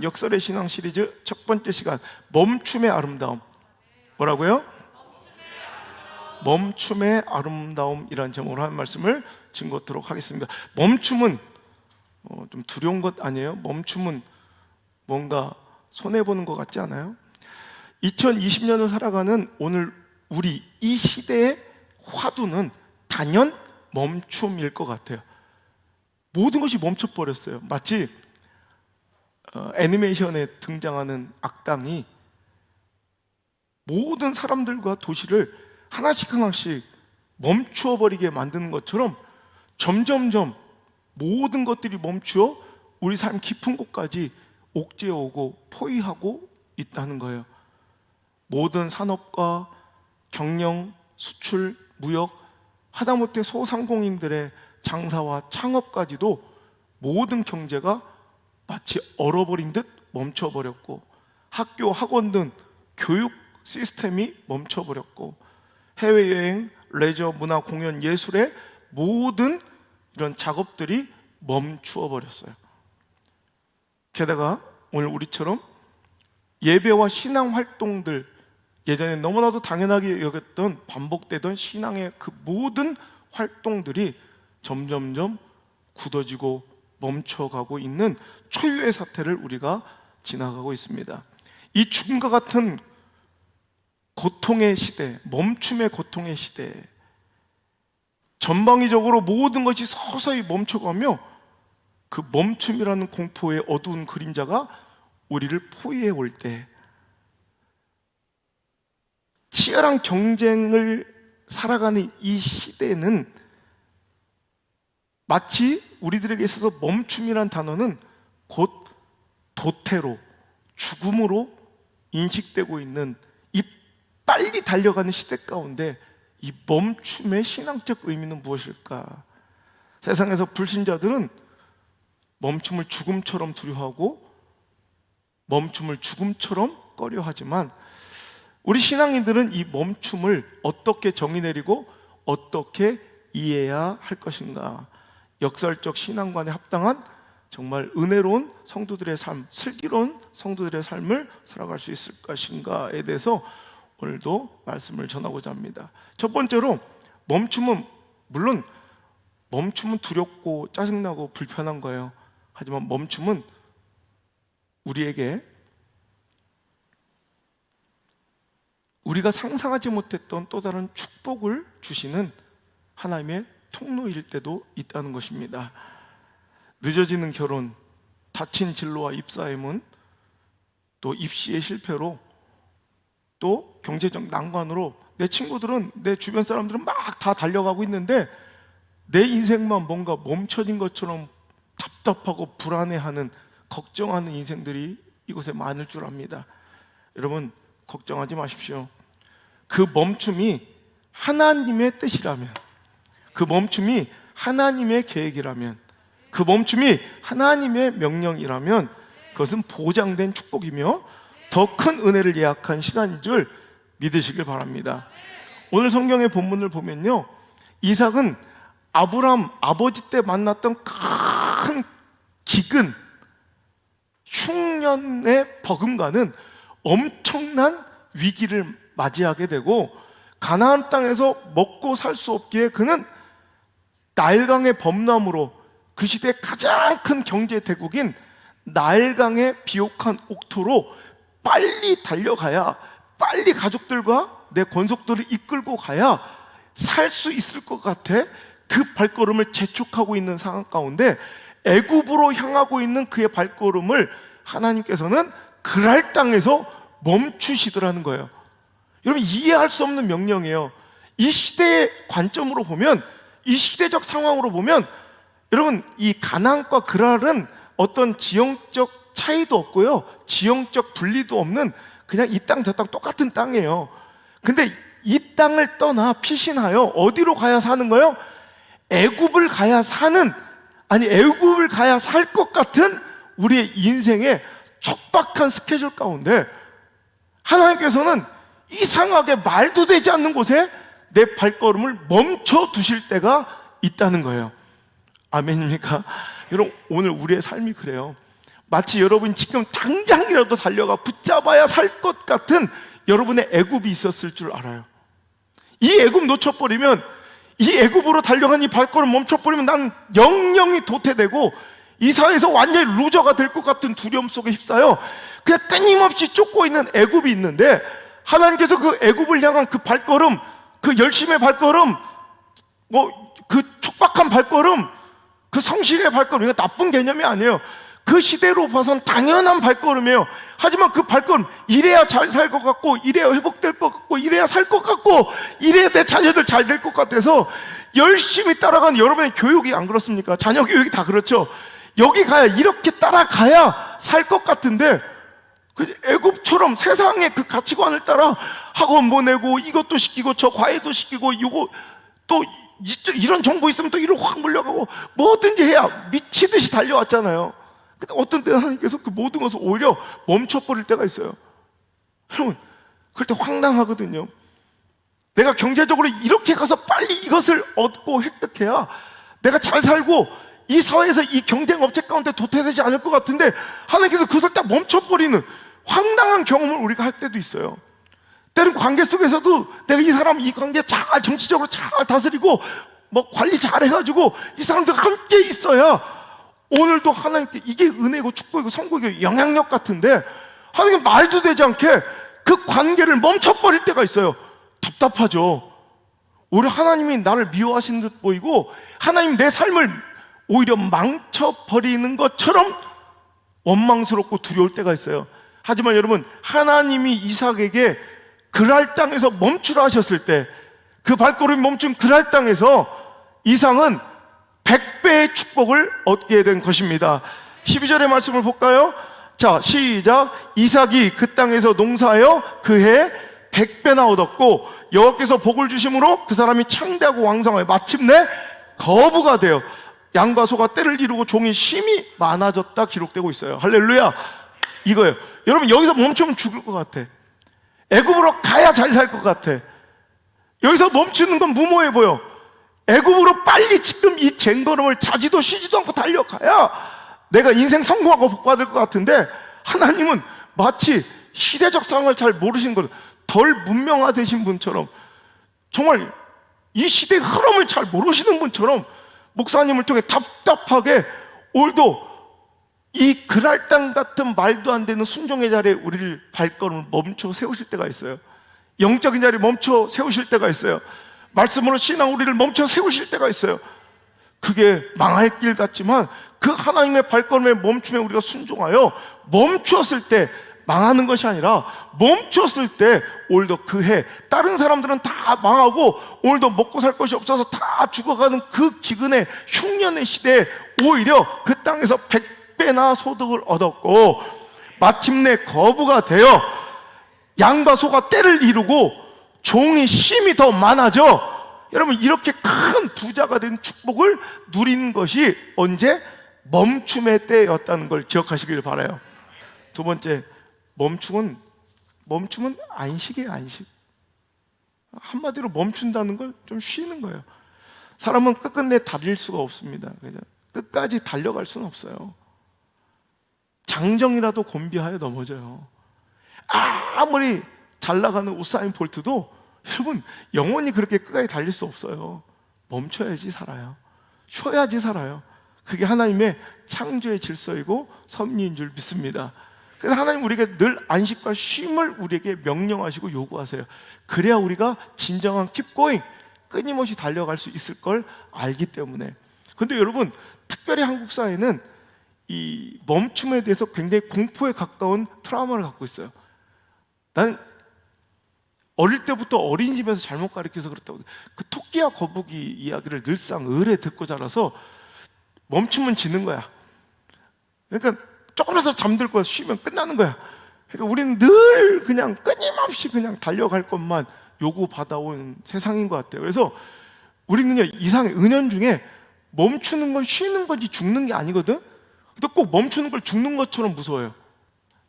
역설의 신앙 시리즈 첫 번째 시간 멈춤의 아름다움 뭐라고요? 멈춤의 아름다움이라는 제목으로 한 말씀을 증거토록 하겠습니다. 멈춤은 어, 좀 두려운 것 아니에요? 멈춤은 뭔가 손해 보는 것 같지 않아요? 2020년을 살아가는 오늘 우리 이 시대의 화두는 단연 멈춤일 것 같아요. 모든 것이 멈춰 버렸어요. 마치 어, 애니메이션에 등장하는 악당이 모든 사람들과 도시를 하나씩 하나씩 멈추어 버리게 만드는 것처럼 점점점 모든 것들이 멈추어 우리 삶 깊은 곳까지 옥죄어 오고 포위하고 있다는 거예요. 모든 산업과 경영, 수출, 무역, 하다못해 소상공인들의 장사와 창업까지도 모든 경제가 마치 얼어버린 듯 멈춰버렸고 학교, 학원 등 교육 시스템이 멈춰버렸고 해외여행, 레저, 문화, 공연, 예술의 모든 이런 작업들이 멈추어 버렸어요. 게다가 오늘 우리처럼 예배와 신앙 활동들 예전에 너무나도 당연하게 여겼던 반복되던 신앙의 그 모든 활동들이 점점점 굳어지고 멈춰가고 있는 초유의 사태를 우리가 지나가고 있습니다. 이 죽음과 같은 고통의 시대, 멈춤의 고통의 시대, 전방위적으로 모든 것이 서서히 멈춰가며 그 멈춤이라는 공포의 어두운 그림자가 우리를 포위해 올 때, 치열한 경쟁을 살아가는 이 시대는 마치 우리들에게 있어서 멈춤이란 단어는 곧 도태로 죽음으로 인식되고 있는 이 빨리 달려가는 시대 가운데 이 멈춤의 신앙적 의미는 무엇일까? 세상에서 불신자들은 멈춤을 죽음처럼 두려워하고 멈춤을 죽음처럼 꺼려하지만 우리 신앙인들은 이 멈춤을 어떻게 정의 내리고 어떻게 이해해야 할 것인가? 역설적 신앙관에 합당한 정말 은혜로운 성도들의 삶, 슬기로운 성도들의 삶을 살아갈 수 있을 것인가에 대해서 오늘도 말씀을 전하고자 합니다. 첫 번째로 멈춤은 물론 멈춤은 두렵고 짜증나고 불편한 거예요. 하지만 멈춤은 우리에게 우리가 상상하지 못했던 또 다른 축복을 주시는 하나님의 통로일 때도 있다는 것입니다. 늦어지는 결혼, 다친 진로와 입사임은 또 입시의 실패로 또 경제적 난관으로 내 친구들은 내 주변 사람들은 막 다 달려가고 있는데 내 인생만 뭔가 멈춰진 것처럼 답답하고 불안해하는 걱정하는 인생들이 이곳에 많을 줄 압니다. 여러분 걱정하지 마십시오. 그 멈춤이 하나님의 뜻이라면 그 멈춤이 하나님의 계획이라면 그 멈춤이 하나님의 명령이라면 그것은 보장된 축복이며 더 큰 은혜를 예약한 시간인 줄 믿으시길 바랍니다. 오늘 성경의 본문을 보면요. 이삭은 아브람 아버지 때 만났던 큰 기근, 흉년의 버금가는 엄청난 위기를 맞이하게 되고 가나안 땅에서 먹고 살 수 없기에 그는 나일강의 범람으로 그 시대 가장 큰 경제 대국인 나일강의 비옥한 옥토로 빨리 달려가야 빨리 가족들과 내 권속들을 이끌고 가야 살 수 있을 것 같아 그 발걸음을 재촉하고 있는 상황 가운데 애굽으로 향하고 있는 그의 발걸음을 하나님께서는 그랄 땅에서 멈추시더라는 거예요. 여러분 이해할 수 없는 명령이에요. 이 시대의 관점으로 보면 이 시대적 상황으로 보면 여러분 이 가나안과 그랄은 어떤 지형적 차이도 없고요. 지형적 분리도 없는 그냥 이 땅 저 땅 똑같은 땅이에요. 근데 이 땅을 떠나 피신하여 어디로 가야 사는 거예요? 애굽을 가야 사는 아니 애굽을 가야 살 것 같은 우리의 인생의 촉박한 스케줄 가운데 하나님께서는 이상하게 말도 되지 않는 곳에 내 발걸음을 멈춰 두실 때가 있다는 거예요. 아멘입니까? 여러분, 오늘 우리의 삶이 그래요. 마치 여러분 지금 당장이라도 달려가 붙잡아야 살 것 같은 여러분의 애굽이 있었을 줄 알아요. 이 애굽 놓쳐버리면 이 애굽으로 달려간 이 발걸음 멈춰버리면 난 영영이 도태되고 이 사회에서 완전히 루저가 될 것 같은 두려움 속에 휩싸여 그냥 끊임없이 쫓고 있는 애굽이 있는데 하나님께서 그 애굽을 향한 그 발걸음 그 열심의 발걸음 뭐 그 촉박한 발걸음 그 성실의 발걸음 이거 나쁜 개념이 아니에요 그 시대로 봐선 당연한 발걸음이에요 하지만 그 발걸음 이래야 잘 살 것 같고 이래야 회복될 것 같고 이래야 살 것 같고 이래야 내 자녀들 잘 될 것 같아서 열심히 따라가는 여러분의 교육이 안 그렇습니까? 자녀 교육이 다 그렇죠 여기 가야 이렇게 따라가야 살 것 같은데 그 애굽처럼 세상의 그 가치관을 따라 학원 보내고 이것도 시키고 저 과외도 시키고 이거 또 이- 이런 정보 있으면 또 이로 확 물려가고 뭐든지 해야 미치듯이 달려왔잖아요. 근데 어떤 때는 하나님께서 그 모든 것을 오히려 멈춰버릴 때가 있어요. 여러분, 그럴 때 황당하거든요. 내가 경제적으로 이렇게 가서 빨리 이것을 얻고 획득해야 내가 잘 살고 이 사회에서 이 경쟁 업체 가운데 도태되지 않을 것 같은데 하나님께서 그것을 딱 멈춰버리는 황당한 경험을 우리가 할 때도 있어요. 때는 관계 속에서도 내가 이 사람 이 관계 잘 정치적으로 잘 다스리고 뭐 관리 잘 해가지고 이 사람들과 함께 있어야 오늘도 하나님께 이게 은혜고 축복이고 성공이고 영향력 같은데 하나님 말도 되지 않게 그 관계를 멈춰버릴 때가 있어요. 답답하죠. 오히려 하나님이 나를 미워하시는 듯 보이고 하나님 내 삶을 오히려 망쳐버리는 것처럼 원망스럽고 두려울 때가 있어요. 하지만 여러분 하나님이 이삭에게 그랄 땅에서 멈추라 하셨을 때 그 발걸음이 멈춘 그랄 땅에서 이상은 백배의 축복을 얻게 된 것입니다. 12절의 말씀을 볼까요? 자, 시작. 이삭이 그 땅에서 농사하여 그해 백배나 얻었고 여호와께서 복을 주심으로 그 사람이 창대하고 왕성하여 마침내 거부가 되어 양과 소가 때를 이루고 종이 심히 많아졌다 기록되고 있어요. 할렐루야. 이거예요. 여러분 여기서 멈추면 죽을 것 같아. 애굽으로 가야 잘 살 것 같아. 여기서 멈추는 건 무모해 보여. 애굽으로 빨리 지금 이 쟁걸음을 자지도 쉬지도 않고 달려가야 내가 인생 성공하고 복 받을 것 같은데 하나님은 마치 시대적 상황을 잘 모르신 것, 덜 문명화되신 분처럼 정말 이 시대의 흐름을 잘 모르시는 분처럼 목사님을 통해 답답하게 오늘도 이 그랄당 같은 말도 안 되는 순종의 자리에 우리를 발걸음을 멈춰 세우실 때가 있어요. 영적인 자리에 멈춰 세우실 때가 있어요. 말씀으로 신앙 우리를 멈춰 세우실 때가 있어요. 그게 망할 길 같지만 그 하나님의 발걸음에 멈춤에 우리가 순종하여 멈추었을 때 망하는 것이 아니라 멈추었을 때 오늘도 그 해 다른 사람들은 다 망하고 오늘도 먹고 살 것이 없어서 다 죽어가는 그 기근의 흉년의 시대에 오히려 그 땅에서 백배나 소득을 얻었고 마침내 거부가 되어 양과 소가 때를 이루고 종이 심이 더 많아져 여러분 이렇게 큰 부자가 된 축복을 누린 것이 언제 멈춤의 때였다는 걸 기억하시길 바라요. 두 번째 멈춤은 멈춤은 안식이에요 안식. 한마디로 멈춘다는 걸좀 쉬는 거예요. 사람은 끝끝내 달릴 수가 없습니다. 그죠? 끝까지 달려갈 수는 없어요. 장정이라도 곤비하여 넘어져요. 아무리 잘 나가는 우사인 볼트도 여러분 영원히 그렇게 끝까지 달릴 수 없어요. 멈춰야지 살아요. 쉬어야지 살아요. 그게 하나님의 창조의 질서이고 섭리인 줄 믿습니다. 그래서 하나님 우리에게 늘 안식과 쉼을 우리에게 명령하시고 요구하세요. 그래야 우리가 진정한 킵고잉 끊임없이 달려갈 수 있을 걸 알기 때문에. 근데 여러분 특별히 한국 사회는 이 멈춤에 대해서 굉장히 공포에 가까운 트라우마를 갖고 있어요. 난 어릴 때부터 어린이집에서 잘못 가르쳐서 그렇다고 그 토끼와 거북이 이야기를 늘상 을에 듣고 자라서 멈추면 지는 거야. 그러니까 조금이라도 잠들고 쉬면 끝나는 거야. 그러니까 우리는 늘 그냥 끊임없이 그냥 달려갈 것만 요구 받아온 세상인 것 같아요. 그래서 우리는요 이상의 은연 중에 멈추는 건 쉬는 건지 죽는 게 아니거든. 근데 꼭 멈추는 걸 죽는 것처럼 무서워요.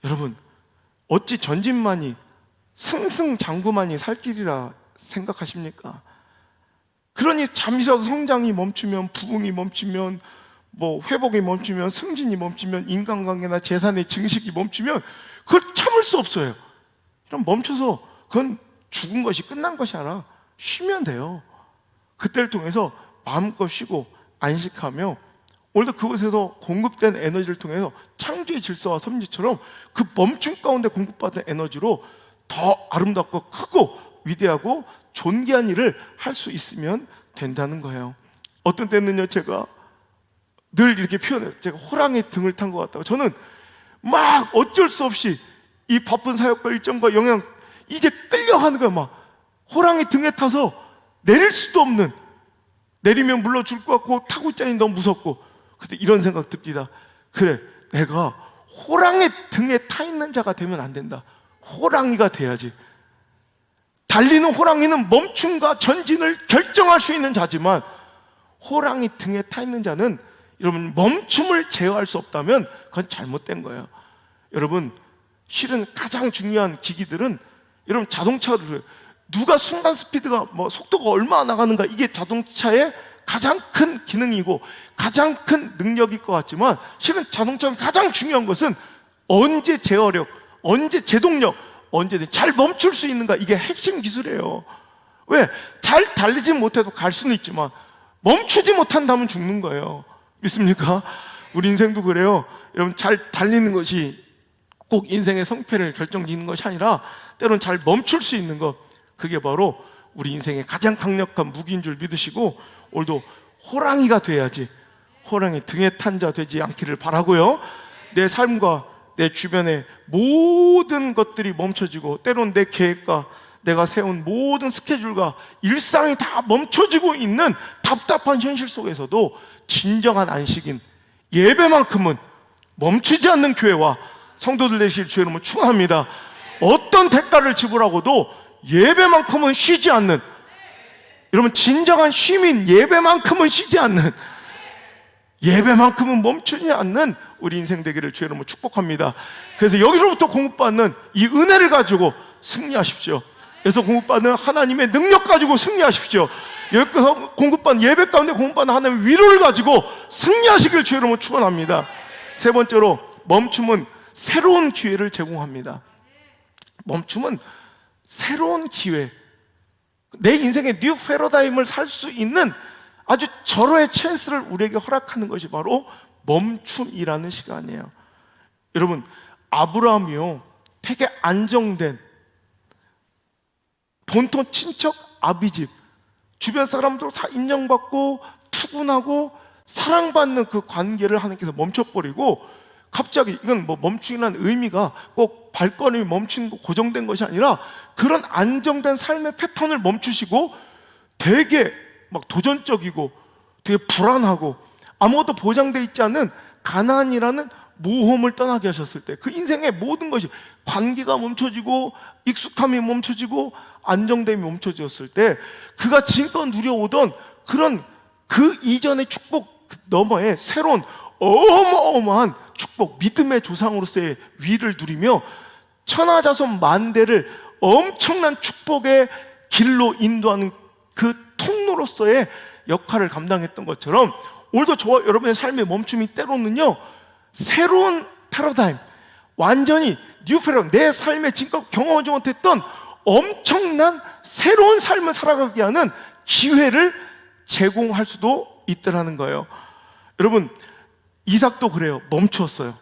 여러분, 어찌 전진만이 승승장구만이 살 길이라 생각하십니까? 그러니 잠시라도 성장이 멈추면 부흥이 멈추면 뭐 회복이 멈추면 승진이 멈추면 인간관계나 재산의 증식이 멈추면 그걸 참을 수 없어요. 그럼 멈춰서 그건 죽은 것이 끝난 것이 아니라 쉬면 돼요. 그때를 통해서 마음껏 쉬고 안식하며 오늘도 그곳에서 공급된 에너지를 통해서 창조의 질서와 섭리처럼 그 멈춤 가운데 공급받은 에너지로 더 아름답고 크고 위대하고 존귀한 일을 할 수 있으면 된다는 거예요. 어떤 때는요, 제가 늘 이렇게 표현해요. 제가 호랑이 등을 탄 것 같다고. 저는 막 어쩔 수 없이 이 바쁜 사역과 일정과 영향 이제 끌려가는 거야, 막. 호랑이 등에 타서 내릴 수도 없는 내리면 물러 줄 것 같고 타고 있자니 너무 무섭고 그때 이런 생각 듭니다. 그래, 내가 호랑이 등에 타 있는 자가 되면 안 된다. 호랑이가 돼야지. 달리는 호랑이는 멈춤과 전진을 결정할 수 있는 자지만 호랑이 등에 타 있는 자는 여러분 멈춤을 제어할 수 없다면 그건 잘못된 거예요. 여러분 실은 가장 중요한 기기들은 여러분 자동차를 누가 순간 스피드가 뭐 속도가 얼마나 나가는가 이게 자동차의 가장 큰 기능이고 가장 큰 능력일 것 같지만 실은 자동차의 가장 중요한 것은 언제 제어력, 언제 제동력, 언제든 잘 멈출 수 있는가 이게 핵심 기술이에요. 왜? 잘 달리지 못해도 갈 수는 있지만 멈추지 못한다면 죽는 거예요. 믿습니까? 우리 인생도 그래요. 여러분 잘 달리는 것이 꼭 인생의 성패를 결정짓는 것이 아니라 때론 잘 멈출 수 있는 것 그게 바로 우리 인생의 가장 강력한 무기인 줄 믿으시고 오늘도 호랑이가 돼야지 호랑이 등에 탄 자 되지 않기를 바라고요. 내 삶과 내 주변의 모든 것들이 멈춰지고 때론 내 계획과 내가 세운 모든 스케줄과 일상이 다 멈춰지고 있는 답답한 현실 속에서도 진정한 안식인 예배만큼은 멈추지 않는 교회와 성도들 되실 주의 이름을 축원합니다. 어떤 대가를 지불하고도 예배만큼은 쉬지 않는 여러분 진정한 시민 예배만큼은 쉬지 않는 예배만큼은 멈추지 않는 우리 인생 되기를 주의 이름으로 축복합니다. 그래서 여기로부터 공급받는 이 은혜를 가지고 승리하십시오. 그래서 공급받는 하나님의 능력 가지고 승리하십시오. 여기서 공급받는 예배 가운데 공급받는 하나님의 위로를 가지고 승리하시길 주의 이름으로 축원합니다. 세 번째로 멈춤은 새로운 기회를 제공합니다. 멈춤은 새로운 기회, 내 인생의 뉴 패러다임을 살 수 있는 아주 절호의 찬스를 우리에게 허락하는 것이 바로 멈춤이라는 시간이에요. 여러분, 아브라함이요, 되게 안정된 본토 친척 아비집, 주변 사람들 다 인정받고 투군하고 사랑받는 그 관계를 하나님께서 멈춰버리고 갑자기 이건 뭐 멈추기라는 의미가 꼭 발걸음이 멈춘 거 고정된 것이 아니라 그런 안정된 삶의 패턴을 멈추시고 되게 막 도전적이고 되게 불안하고 아무것도 보장돼 있지 않은 가난이라는 모험을 떠나게 하셨을 때 그 인생의 모든 것이 관계가 멈춰지고 익숙함이 멈춰지고 안정됨이 멈춰졌을 때 그가 지금껏 누려오던 그런 그 이전의 축복 너머에 새로운 어마어마한 축복, 믿음의 조상으로서의 위를 누리며 천하자손 만대를 엄청난 축복의 길로 인도하는 그 통로로서의 역할을 감당했던 것처럼 오늘도 저와 여러분의 삶의 멈춤이 때로는요 새로운 패러다임 완전히 뉴 패러다임 내 삶에 지금껏 경험하지 못했던 엄청난 새로운 삶을 살아가게 하는 기회를 제공할 수도 있더라는 거예요. 여러분 이삭도 그래요. 멈추었어요.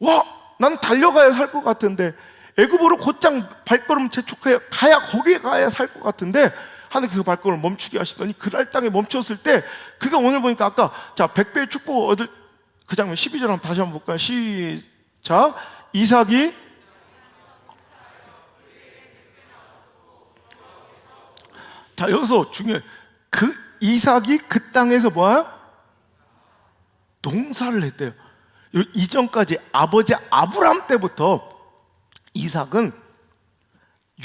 와, 난 달려가야 살 것 같은데 애굽으로 곧장 발걸음 재촉해 가야 거기에 가야 살 것 같은데 하나님 그 발걸음을 멈추게 하시더니 그날 땅에 멈췄을 때 그가 오늘 보니까 아까 자 백배의 축복 얻을 그 장면 12절 한번 다시 한번 볼까요? 시작 이삭이 자 여기서 중요해 그 이삭이 그 땅에서 뭐야? 농사를 했대요 이전까지 아버지 아브람 때부터 이삭은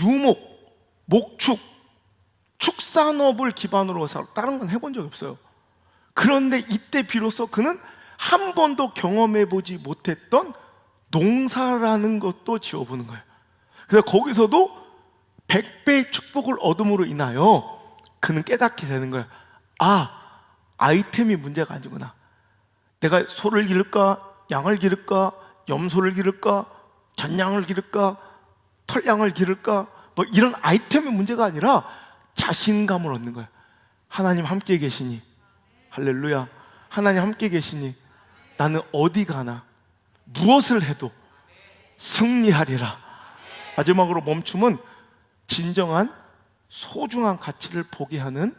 유목, 목축, 축산업을 기반으로 해서 다른 건 해본 적이 없어요. 그런데 이때 비로소 그는 한 번도 경험해 보지 못했던 농사라는 것도 지어보는 거예요. 그래서 거기서도 백배의 축복을 얻음으로 인하여 그는 깨닫게 되는 거예요. 아, 아이템이 문제가 아니구나. 내가 소를 기를까, 양을 기를까, 염소를 기를까, 전양을 기를까, 털양을 기를까, 뭐 이런 아이템의 문제가 아니라 자신감을 얻는 거예요. 하나님 함께 계시니, 할렐루야. 하나님 함께 계시니, 나는 어디 가나, 무엇을 해도 승리하리라. 마지막으로 멈춤은 진정한 소중한 가치를 보게 하는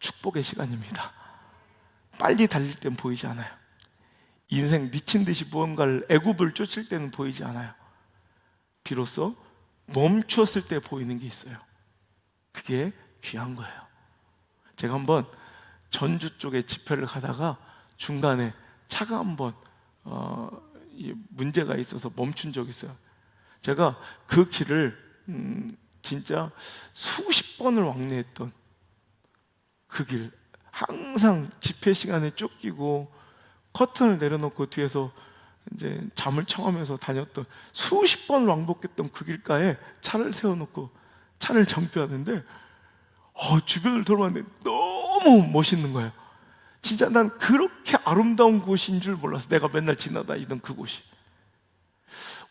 축복의 시간입니다. 빨리 달릴 땐 보이지 않아요. 인생 미친 듯이 무언가를 애굽을 쫓을 때는 보이지 않아요. 비로소 멈추었을 때 보이는 게 있어요. 그게 귀한 거예요. 제가 한번 전주 쪽에 집회를 가다가 중간에 차가 한번 어, 이 문제가 있어서 멈춘 적이 있어요. 제가 그 길을 음, 진짜 수십 번을 왕래했던 그 길, 항상 집회 시간에 쫓기고 커튼을 내려놓고 뒤에서 이제 잠을 청하면서 다녔던 수십 번 왕복했던 그 길가에 차를 세워놓고 차를 정비하는데 어, 주변을 돌아봤는데 너무 멋있는 거예요. 진짜 난 그렇게 아름다운 곳인 줄 몰랐어. 내가 맨날 지나다니던 그곳이.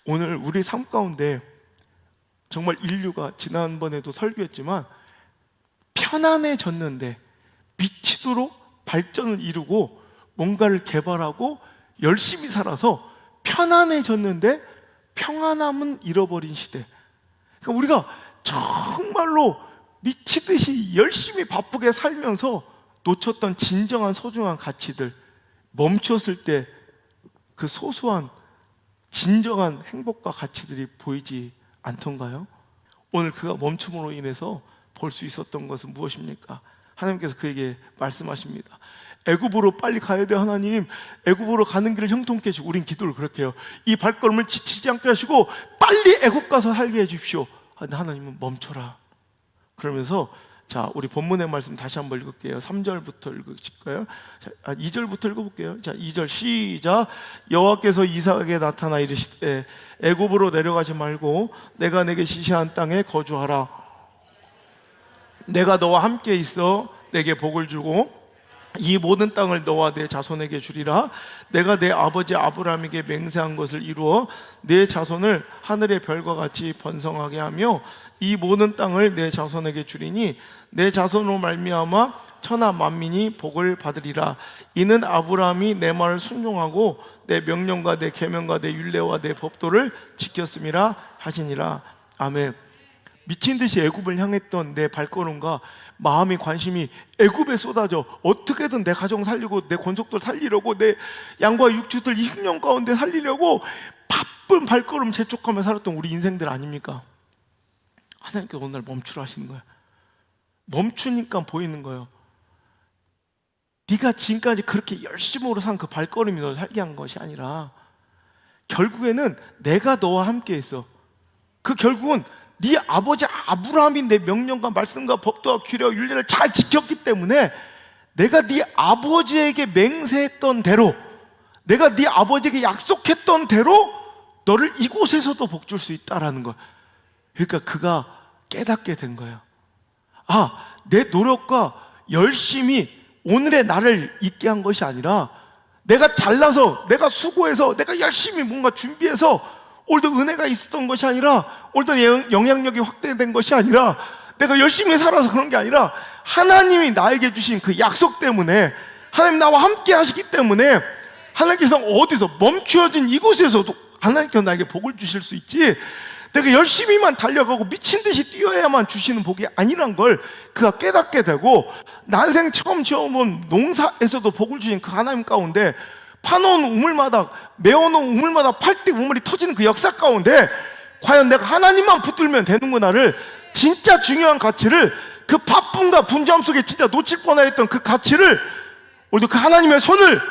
오늘 우리 삶 가운데 정말 인류가 지난번에도 설교했지만 편안해졌는데 미치도록 발전을 이루고 뭔가를 개발하고 열심히 살아서 편안해졌는데 평안함은 잃어버린 시대. 그러니까 우리가 정말로 미치듯이 열심히 바쁘게 살면서 놓쳤던 진정한 소중한 가치들 멈췄을 때 그 소소한 진정한 행복과 가치들이 보이지 않던가요? 오늘 그가 멈춤으로 인해서 볼 수 있었던 것은 무엇입니까? 하나님께서 그에게 말씀하십니다. 애굽으로 빨리 가야 돼 하나님. 애굽으로 가는 길을 형통케 해주고 우린 기도를 그렇게 해요. 이 발걸음을 지치지 않게 하시고 빨리 애굽 가서 살게 해 주십시오. 근데 하나님은 멈춰라. 그러면서 자, 우리 본문의 말씀 다시 한번 읽을게요. 3절부터 읽으실까요? 자, 아, 2절부터 읽어볼게요. 자, 2절 시작. 여호와께서 이삭에게 나타나 이르시되 애굽으로 내려가지 말고 내가 내게 시시한 땅에 거주하라. 내가 너와 함께 있어 내게 복을 주고 이 모든 땅을 너와 내 자손에게 주리라. 내가 내 아버지 아브라함에게 맹세한 것을 이루어 내 자손을 하늘의 별과 같이 번성하게 하며 이 모든 땅을 내 자손에게 주리니 내 자손으로 말미암아 천하 만민이 복을 받으리라. 이는 아브라함이 내 말을 순종하고 내 명령과 내 계명과 내 율례와 내 법도를 지켰음이라 하시니라. 아멘. 미친 듯이 애굽을 향했던 내 발걸음과 마음이 관심이 애굽에 쏟아져 어떻게든 내 가정 살리고 내 권속들 살리려고 내 양과 육축들 이 흉년 가운데 살리려고 바쁜 발걸음 재촉하며 살았던 우리 인생들 아닙니까? 하나님께서 오늘 멈추라 하시는 거야. 멈추니까 보이는 거예요. 네가 지금까지 그렇게 열심으로 산 그 발걸음이 너 살게 한 것이 아니라 결국에는 내가 너와 함께 있어. 그 결국은 네 아버지 아브라함이 내 명령과 말씀과 법도와 규례와 윤례를 잘 지켰기 때문에 내가 네 아버지에게 맹세했던 대로 내가 네 아버지에게 약속했던 대로 너를 이곳에서도 복 줄 수 있다라는 거. 그러니까 그가 깨닫게 된 거예요. 아, 내 노력과 열심히 오늘의 나를 있게 한 것이 아니라 내가 잘나서 내가 수고해서 내가 열심히 뭔가 준비해서 오늘도 은혜가 있었던 것이 아니라 오늘도 영- 영향력이 확대된 것이 아니라 내가 열심히 살아서 그런 게 아니라 하나님이 나에게 주신 그 약속 때문에 하나님 나와 함께 하시기 때문에 하나님께서 어디서 멈추어진 이곳에서도 하나님께서 나에게 복을 주실 수 있지 내가 열심히만 달려가고 미친 듯이 뛰어야만 주시는 복이 아니란 걸 그가 깨닫게 되고 난생 처음 지어본 농사에서도 복을 주신 그 하나님 가운데 파놓은 우물마다 메어놓은 우물마다 팔대 우물이 터지는 그 역사 가운데 과연 내가 하나님만 붙들면 되는구나를 진짜 중요한 가치를 그 바쁨과 분주함 속에 진짜 놓칠 뻔했던 그 가치를 우리도 그 하나님의 손을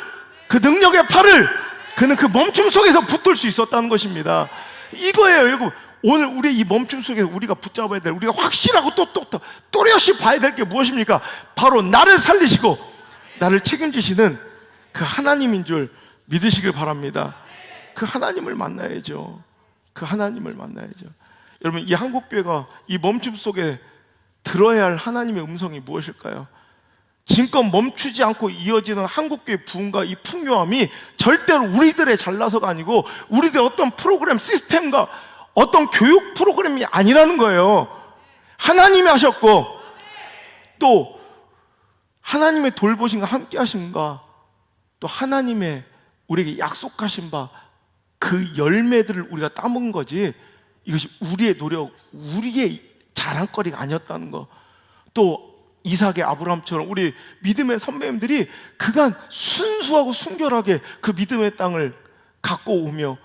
그 능력의 팔을 그는 그 멈춤 속에서 붙들 수 있었다는 것입니다. 이거예요, 여러분. 오늘 우리 이 멈춤 속에 우리가 붙잡아야 될 우리가 확실하고 또 또 또 또렷이 봐야 될 게 무엇입니까? 바로 나를 살리시고 나를 책임지시는 그 하나님인 줄 믿으시길 바랍니다. 그 하나님을 만나야죠. 그 하나님을 만나야죠. 여러분 이 한국 교회가 이 멈춤 속에 들어야 할 하나님의 음성이 무엇일까요? 지금껏 멈추지 않고 이어지는 한국교회 부흥과 이 풍요함이 절대로 우리들의 잘나서가 아니고 우리들의 어떤 프로그램 시스템과 어떤 교육 프로그램이 아니라는 거예요. 하나님이 하셨고 또 하나님의 돌보심과 함께 하심과 또 하나님의 우리에게 약속하신 바 그 열매들을 우리가 따먹은 거지 이것이 우리의 노력, 우리의 자랑거리가 아니었다는 거. 또 이삭의 아브라함처럼 우리 믿음의 선배님들이 그간 순수하고 순결하게 그 믿음의 땅을 갖고 오며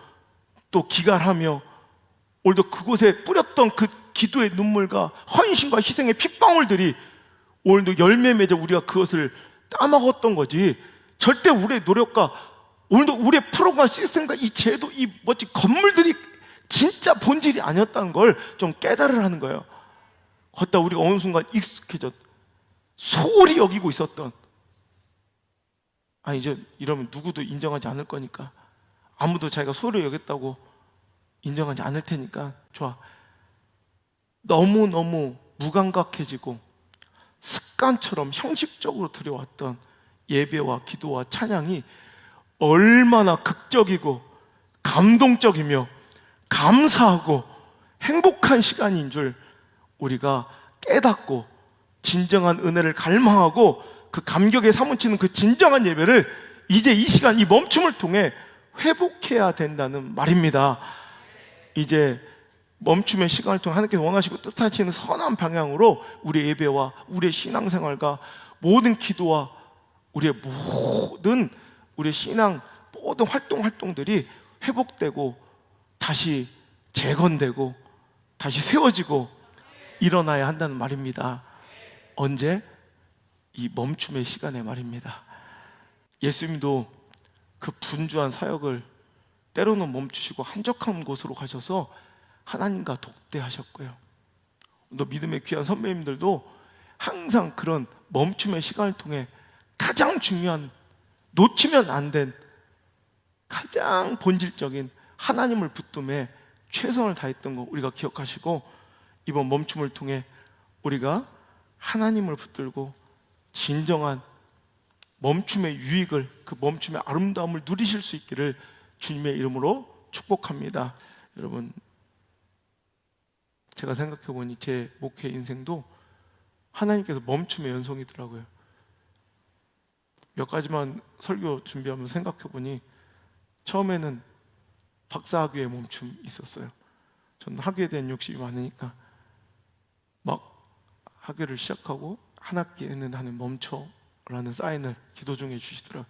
또 기갈하며 오늘도 그곳에 뿌렸던 그 기도의 눈물과 헌신과 희생의 핏방울들이 오늘도 열매 맺어 우리가 그것을 따먹었던 거지 절대 우리의 노력과 오늘도 우리의 프로그램 시스템과 이 제도 이 멋진 건물들이 진짜 본질이 아니었다는 걸 좀 깨달으라는 거예요. 걷다 우리가 어느 순간 익숙해졌 소홀히 여기고 있었던 아 이제 이러면 누구도 인정하지 않을 거니까 아무도 자기가 소홀히 여겼다고 인정하지 않을 테니까 좋아. 너무너무 무감각해지고 습관처럼 형식적으로 들여왔던 예배와 기도와 찬양이 얼마나 극적이고 감동적이며 감사하고 행복한 시간인 줄 우리가 깨닫고 진정한 은혜를 갈망하고 그 감격에 사무치는 그 진정한 예배를 이제 이 시간 이 멈춤을 통해 회복해야 된다는 말입니다. 이제 멈춤의 시간을 통해 하나님께서 원하시고 뜻하시는 선한 방향으로 우리의 예배와 우리의 신앙생활과 모든 기도와 우리의 모든 우리의 신앙 모든 활동 활동들이 회복되고 다시 재건되고 다시 세워지고 일어나야 한다는 말입니다. 언제? 이 멈춤의 시간에 말입니다. 예수님도 그 분주한 사역을 때로는 멈추시고 한적한 곳으로 가셔서 하나님과 독대하셨고요. 또 믿음의 귀한 선배님들도 항상 그런 멈춤의 시간을 통해 가장 중요한 놓치면 안 된 가장 본질적인 하나님을 붙듦에 최선을 다했던 거 우리가 기억하시고 이번 멈춤을 통해 우리가 하나님을 붙들고 진정한 멈춤의 유익을 그 멈춤의 아름다움을 누리실 수 있기를 주님의 이름으로 축복합니다. 여러분 제가 생각해 보니 제 목회 인생도 하나님께서 멈춤의 연속이더라고요. 몇 가지만 설교 준비하면서 생각해 보니 처음에는 박사 학위에 멈춤 있었어요. 저는 학위에 대한 욕심이 많으니까 막 학교를 시작하고 한 학기에는 나는 멈춰라는 사인을 기도 중에 주시더라.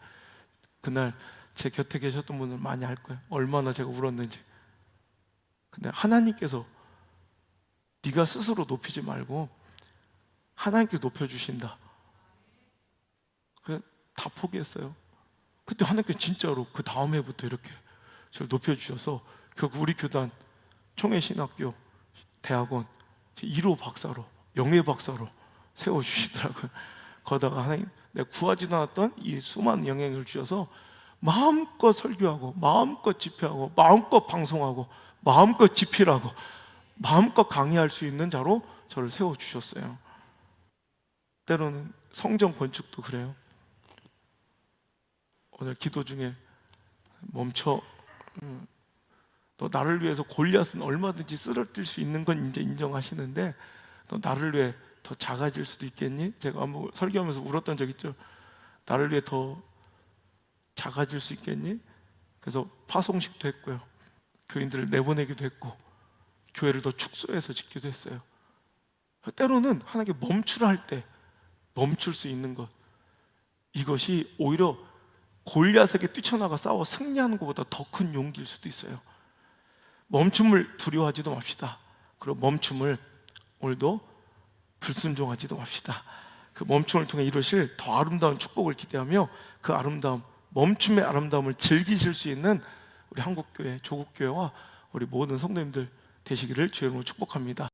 그날 제 곁에 계셨던 분들 많이 알 거예요. 얼마나 제가 울었는지. 근데 하나님께서 네가 스스로 높이지 말고 하나님께서 높여 주신다. 다 포기했어요. 그때 하나님께서 진짜로 그 다음 해부터 이렇게 저를 높여주셔서 결국 우리 교단 총회신학교 대학원 1호 박사로 영예 박사로 세워주시더라고요. 거다가 하나님 내가 구하지도 않았던 이 수많은 영향을 주셔서 마음껏 설교하고 마음껏 집회하고 마음껏 방송하고 마음껏 집필하고 마음껏 강의할 수 있는 자로 저를 세워 주셨어요. 때로는 성전 건축도 그래요. 오늘 기도 중에 멈춰 음, 너 나를 위해서 골리앗은 얼마든지 쓰러뜨릴 수 있는 건 이제 인정하시는데 너 나를 위해 더 작아질 수도 있겠니? 제가 한번 설교하면서 울었던 적 있죠. 나를 위해 더 작아질 수 있겠니? 그래서 파송식도 했고요. 교인들을 내보내기도 했고 교회를 더 축소해서 짓기도 했어요. 때로는 하나님께 멈추라 할 때 멈출 수 있는 것 이것이 오히려 골리앗에게 뛰쳐나가 싸워 승리하는 것보다 더 큰 용기일 수도 있어요. 멈춤을 두려워하지도 맙시다. 그리고 멈춤을 오늘도 불순종하지도 맙시다. 그 멈춤을 통해 이루실 더 아름다운 축복을 기대하며 그 아름다움, 멈춤의 아름다움을 즐기실 수 있는 우리 한국교회, 조국교회와 우리 모든 성도님들 되시기를 이름으로 축복합니다.